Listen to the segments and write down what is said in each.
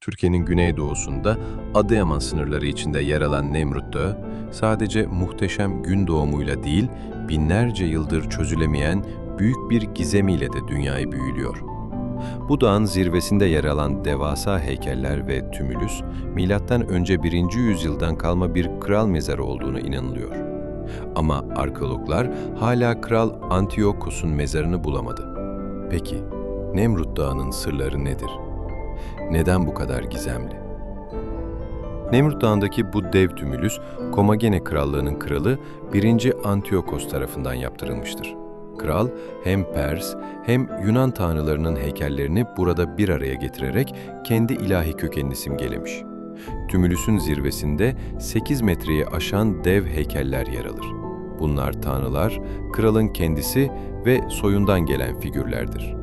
Türkiye'nin güneydoğusunda Adıyaman sınırları içinde yer alan Nemrut Dağı, sadece muhteşem gün doğumuyla değil, binlerce yıldır çözülemeyen büyük bir gizemiyle de dünyayı büyülüyor. Bu dağın zirvesinde yer alan devasa heykeller ve tümülüs, önce 1. yüzyıldan kalma bir kral mezarı olduğunu inanılıyor. Ama arkeologlar hala Kral Antiochos'un mezarını bulamadı. Peki, Nemrut Dağı'nın sırları nedir? Neden bu kadar gizemli? Nemrut Dağı'ndaki bu dev tümülüs, Komagene Krallığı'nın kralı 1. Antiochos tarafından yaptırılmıştır. Kral hem Pers hem Yunan tanrılarının heykellerini burada bir araya getirerek kendi ilahi kökenini simgelemiş. Tümülüsün zirvesinde 8 metreyi aşan dev heykeller yer alır. Bunlar tanrılar, kralın kendisi ve soyundan gelen figürlerdir.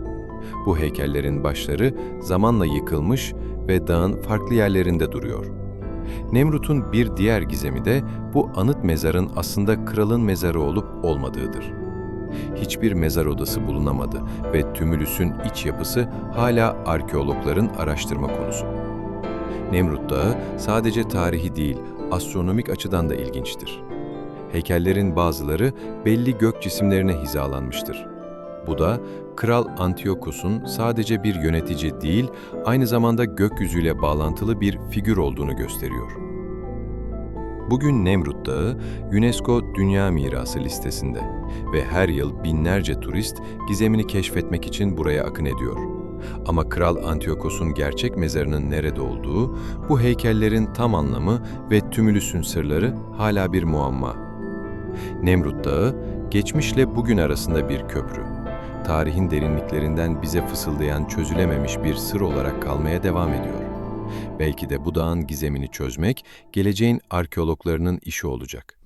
Bu heykellerin başları zamanla yıkılmış ve dağın farklı yerlerinde duruyor. Nemrut'un bir diğer gizemi de bu anıt mezarın aslında kralın mezarı olup olmadığıdır. Hiçbir mezar odası bulunamadı ve tümülüsün iç yapısı hala arkeologların araştırma konusu. Nemrut Dağı sadece tarihi değil, astronomik açıdan da ilginçtir. Heykellerin bazıları belli gök cisimlerine hizalanmıştır. Bu da Kral Antiochos'un sadece bir yönetici değil, aynı zamanda gökyüzüyle bağlantılı bir figür olduğunu gösteriyor. Bugün Nemrut Dağı, UNESCO Dünya Mirası listesinde ve her yıl binlerce turist gizemini keşfetmek için buraya akın ediyor. Ama Kral Antiochos'un gerçek mezarının nerede olduğu, bu heykellerin tam anlamı ve tümülüsün sırları hala bir muamma. Nemrut Dağı, geçmişle bugün arasında bir köprü. Tarihin derinliklerinden bize fısıldayan çözülememiş bir sır olarak kalmaya devam ediyor. Belki de bu dağın gizemini çözmek, geleceğin arkeologlarının işi olacak.